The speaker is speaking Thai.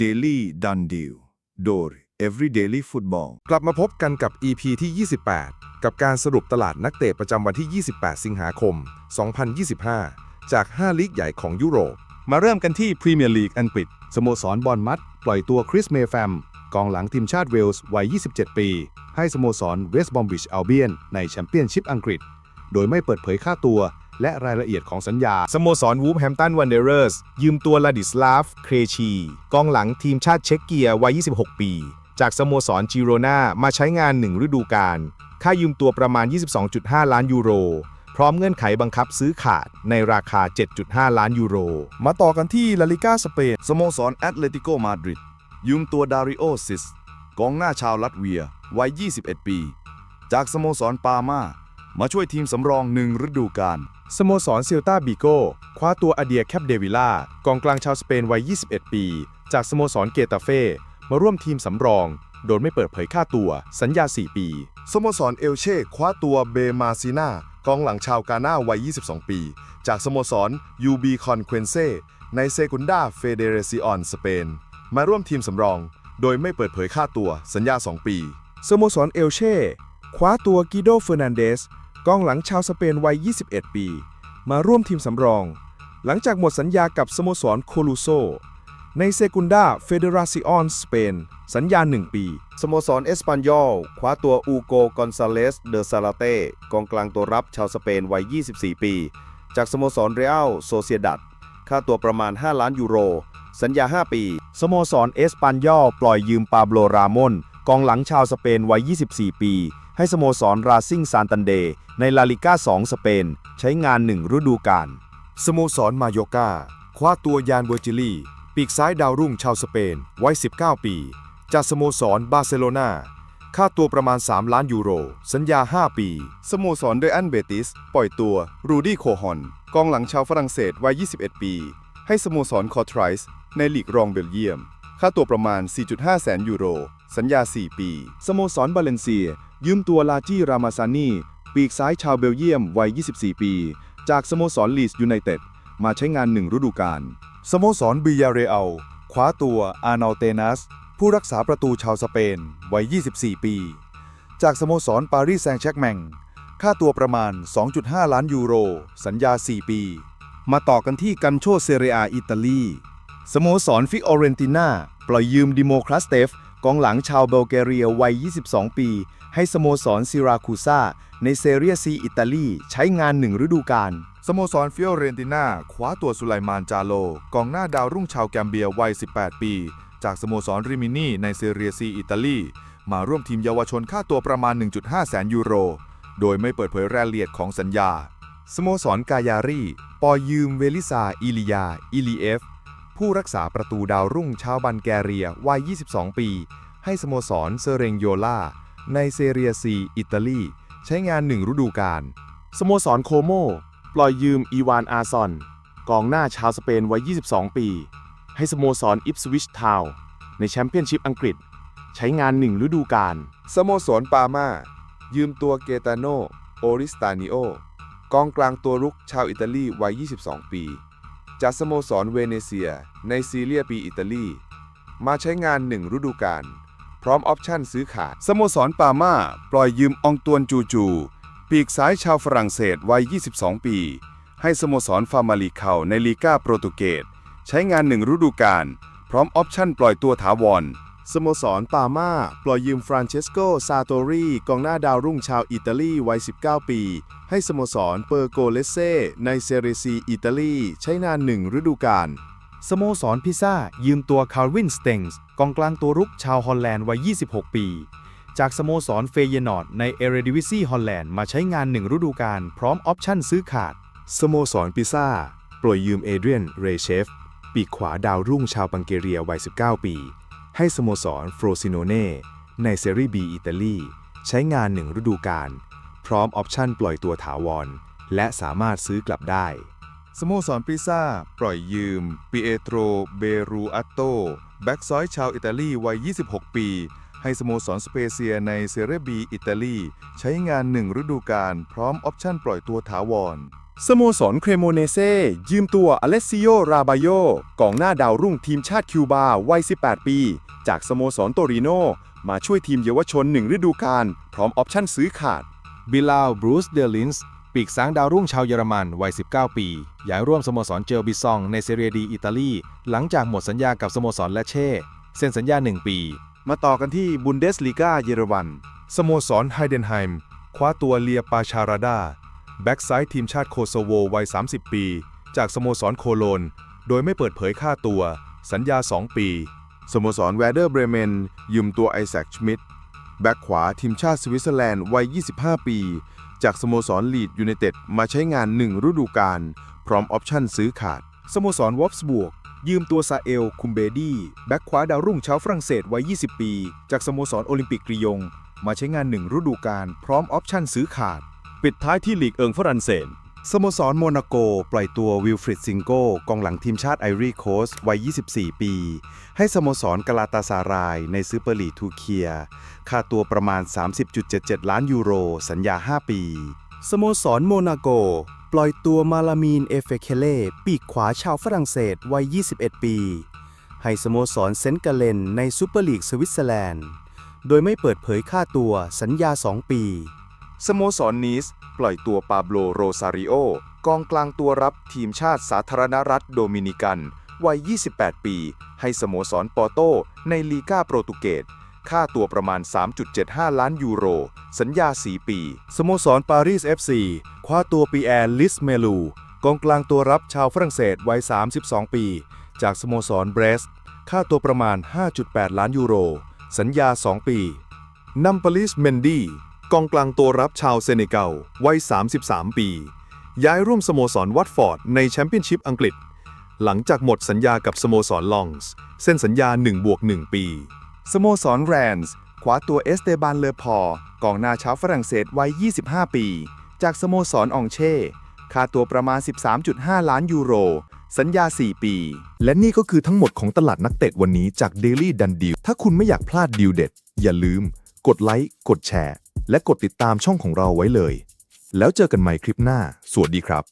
Daily Done Deal โดย Every Daily Football กลับมาพบกันกับ EP ที่ 28 กับการสรุปตลาดนักเตะประจำวันที่ 28 สิงหาคม 2025 จาก 5 ลีกใหญ่ของยุโรป มาเริ่มกันที่พรีเมียร์ลีกอังกฤษสโมสรบอลมัด ปล่อยตัวคริสเมย์แฟมกองหลังทีมชาติเวลส์วัย 27 ปี ให้สโมสรเวสต์บอมบิชอัลเบียนในแชมเปี้ยนชิพอังกฤษ โดยไม่เปิดเผยค่าตัว และรายละเอียดของสัญญา สโมสรวูฟแฮมตันวันเดอร์สยืมตัวลาดิสลาฟ เครชี กองหลังทีมชาติเช็กเกียวัย 26 ปี จากสโมสรจิโรนามาใช้งานหนึ่งฤดูกาล ค่ายืมตัวประมาณ 22.5 ล้านยูโร พร้อมเงื่อนไขบังคับซื้อขาดในราคา 7.5 ล้านยูโร มาต่อกันที่ลาลิก้าสเปน สโมสรแอตเลติโกมาดริดยืมตัวดาริโอซิส กองหน้าชาวลัตเวีย วัย 21 ปี จากสโมสรปามา มาช่วยทีมสำรองหนึ่งฤดูกาลสโมสรเซลตาบิโกคว้าตัวอเดียแคปเดวิล่ากองกลางชาวสเปนวัย 21 ปี จากสโมสรเกตาเฟ่มาร่วมทีมสำรอง โดยไม่เปิดเผยค่าตัว สัญญา 4 ปี สโมสรเอลเช่คว้าตัวเบมาซิน่ากองหลังชาวกาหน้าวัย 22 ปี จากสโมสรยูบีคอนเควนเซในเซกุนดาเฟเดเรซิออนสเปนมาร่วมทีมสำรอง โดยไม่เปิดเผยค่าตัวสัญญา 2 ปี สโมสรเอลเช่คว้าตัวกิโดเฟอร์นันเดส กองหลังชาวสเปนวัย 21 ปี มาร่วมทีมสำรอง หลังจากหมดสัญญากับสโมสรโคลูโซ ในเซกุนดาเฟเดราซิออนสเปนสัญญา 1 ปี สโมสรเอสปันยอลคว้าตัวอูโกกอนซาเลสเดอซาลาเต้กองกลางตัวรับชาวสเปนวัย 24 ปี จากสโมสรเรอัลโซเซียดัดค่าตัวประมาณ 5 ล้านยูโร สัญญา 5 ปี สโมสรเอสปันยอลปล่อยยืมปาโบโลรามอน กองหลังชาวสเปนวัย 24 ปี ให้สโมสรราซิงซานตันเด ในลาลิก้า 2 สเปน ใช้งานหนึ่งฤดูกาล สโมสรมาโยกาคว้าตัวยานเวอร์จิลีปีกซ้ายดาวรุ่งชาวสเปนวัย 19 ปี จากสโมสรบาร์เซโลนาค่าตัวประมาณ 3 ล้านยูโร สัญญา 5 ปี สโมสรเดอันเบติส ปล่อยตัว รูดี้โคฮอน กองหลังชาวฝรั่งเศสวัย 21 ปี ให้สโมสรคอร์ทไรส์ในลีกรองเบลเยียม ค่าตัวประมาณ 4.5 แสนยูโร สัญญา 4 ปี สโมสรบาเลนเซีย ยืมตัวลาจีรามาซานีปีกซ้ายชาวเบลเยียมวัย 24 ปี จากสโมสรลีสยูไนเต็ดมาใช้งานหนึ่งฤดูกาล สโมสรบิยาเรอัลคว้าตัวอาร์น l ลเตนัส ผู้รักษาประตูชาวสเปน วัย 24 ปี จากสโมสรปารีสแซงต์แชร์กแมง ค่าตัวประมาณ 2.5 ล้านยูโร สัญญา 4 ปี มาต่อกันที่กัมโชเซเรียอิตาลี สโมสรฟิออเรนติน่าปล่อยยืมดิโมคลัสเตฟกองหลังชาวเบลแกเรียวัย 22 ปี ให้สโมสรซิราคูซาในเซเรียซีอิตาลี ใช้งานหนึ่งฤดูกาลสโมสรฟิโอเรนติน่าคว้าตัวสุไลมานจาโล กองหน้าดาวรุ่งชาวแกมเบียวัย 18 ปี จากสโมสรริมินีในเซเรียซีอิตาลี มาร่วมทีมเยาวชนค่าตัวประมาณ 1.5 แสนยูโร โดยไม่เปิดเผยรายละเอียดของสัญญา สโมสรกายารีปอยยืมเวลิซาอิลิยา อิลีเอฟ ผู้รักษาประตูดาวรุ่งชาวบันแกเรียวัย 22 ปี ให้สโมสรเซเรงโยลาในเซเรียซี อิตาลี ใช้งานหนึ่งฤดูกาลสโมสรโคโม ปล่อยยืมอีวานอาซอน กองหน้าชาวสเปนวัย 22 ปี ให้สโมสรอิปสวิชทาวน์ในแชมเปี้ยนชิพอังกฤษ ใช้งานหนึ่งฤดูกาลสโมสรปามายืมตัวเกตาโน โอริสตานิโอกองกลางตัวรุกชาวอิตาลีวัย 22 ปี จากสโมสรเวเนเซีย ในซีเรียปีอิตาลี มาใช้งานหนึ่งฤดูกาลพร้อมออปชั่นซื้อขาด สโมสรปามาปล่อยยืมอองตวนจูจู ปีกซ้ายชาวฝรั่งเศสวัย 22 ปี ให้สโมสรฟาร์มาลีเคาในลีกาโปรตุเกสใช้งานหนึ่งฤดูกาลพร้อมออปชั่นปล่อยตัวถาวรสโมสรปาม่า ปล่อยยืมฟรานเชสโก ซาโตรีกองหน้าดาวรุ่งชาวอิตาลีวัย 19 ปี ให้สโมสรเปอร์โกเลเซในเซเรซีอิตาลีใช้นานหนึ่งฤดูกาลสโมสรพิซ่า ยืมตัวคาร์วินสเตงส์กองกลางตัวรุกชาวฮอลแลนด์วัย 26 ปี จากสโมสรเฟเยนอร์ดในเอเรดิวิซีฮอลแลนด์มาใช้งานหนึ่งฤดูกาลพร้อมออปชั่นซื้อขาด สโมสรปิซ่า ปล่อยยืมเอเดรียน เรเชฟ ปีกขวาดาวรุ่งชาวบังเกเรียวัย 19 ปี ให้สโมสรฟโรซิโนเน่ในเซรีบีอิตาลีใช้งานหนึ่งฤดูกาล พร้อมออปชั่นปล่อยตัวถาวร และสามารถซื้อกลับได้ สโมสรปิซ่า ปล่อยยืมปิเอโตรเบรูอัตโต แบ็กซ้ายชาวอิตาลีวัย 26 ปี ให้สโมสรสเปเซียในเซเรบีอิตาลี ใช้งานหนึ่งฤดูกาลพร้อมออปชั่นปล่อยตัวถาวรสโมสรเครโมเนเซ่ยืมตัวอเลสซิโอ ราบาโยกองหน้าดาวรุ่งทีมชาติคิวบาวัย 18 ปี จากสโมสรโตริโน มาช่วยทีมเยาวชนหนึ่งฤดูกาลพร้อมออปชั่นซื้อขาด บิลาลบรูซเดลินส์ปีกซ้างดาวรุ่งชาวเยอรมันวัย 19 ปีย้ายร่วมสโมสรเจอบิซองในเซเรียดีอิตาลี หลังจากหมดสัญญากับสโมสรและเช่ เซ็นสัญญา 1 ปี มาต่อกันที่บุนเดสลีกาเยอรมันสโมสรไฮเดนไฮม์คว้าตัวเลียปาชาราดา แบ็กซ้ายทีมชาติโคโซโววัย 30 ปี จากสโมสรโคโลน โดยไม่เปิดเผยค่าตัว สัญญา 2 ปี สโมสรแวเดอร์เบรเมนยืมตัวไอแซคชมิด แบ็กขวาทีมชาติสวิตเซอร์แลนด์วัย 25 ปี จากสโมสรลีดยูไนเต็ดมาใช้งานหนึ่งฤดูกาลพร้อมออปชั่นซื้อขาด สโมสรวอฟส์บวก ยืมตัวซาเอล คุมเบดี้แบ็กขวาดาวรุ่งชาวฝรั่งเศสวัย 20 ปี จากสโมสรโอลิมปิกกรียง มาใช้งานหนึ่งฤดูกาลพร้อมออปชั่นซื้อขาด ปิดท้ายที่ลีกเอิงฝรั่งเศส สโมสรโมนาโก ปล่อยตัววิลฟริดซิงโกกองหลังทีมชาติไอรีโคสวัย 24 ปี ให้สโมสรกาลาตาซารายในซูเปอร์ลีกทูเคีย ค่าตัวประมาณ 30.77 ล้านยูโร สัญญา 5 ปี สโมสรโมนาโก ปล่อยตัวมาลามีน เอเฟเคเล่ ปีกขวาชาวฝรั่งเศสวัย 21 ปี ให้สโมสรเซนต์กาเลนในซูเปอร์ลีกสวิตเซอร์แลนด์ โดยไม่เปิดเผยค่าตัวสัญญา 2 ปี สโมสรนีสปล่อยตัวปาโบลโรซาริโอกองกลางตัวรับทีมชาติสาธารณรัฐโดมินิกัน วัย 28 ปี ให้สโมสรปอร์โตในลีกาโปรตุเกส ค่าตัวประมาณ 3.75 ล้านยูโร สัญญา 4 ปี สโมสรปารีส FC คว้าตัวปีแอร์ลิสเมลู กองกลางตัวรับชาวฝรั่งเศสวัย 32 ปี จากสโมสรเบรส ค่าตัวประมาณ 5.8 ล้านยูโร สัญญา 2 ปี นัมปลิสเมนดี กองกลางตัวรับชาวเซเนกัลวัย 33 ปี ย้ายร่วมสโมสรวัตฟอร์ดในแชมเปี้ยนชิพอังกฤษ หลังจากหมดสัญญากับสโมสรลองส์เส้นสัญญา1บวก1ปี สโมสรแรนส์คว้าตัวเอสเตบานเลอพอกองหน้าชาวฝรั่งเศสวัย 25 ปี จากสโมสรอองเช่ ค่าตัวประมาณ 13.5 ล้านยูโร สัญญา 4 ปี และนี่ก็คือทั้งหมดของตลาดนักเตะวันนี้จาก Daily Dun d e a ถ้าคุณไม่อยากพลาดดีลเด็ด อย่าลืม กดไลค์ กดแชร์ และกดติดตามช่องของเราไว้เลย แล้วเจอกันใหม่คลิปหน้า สวัสดีครับ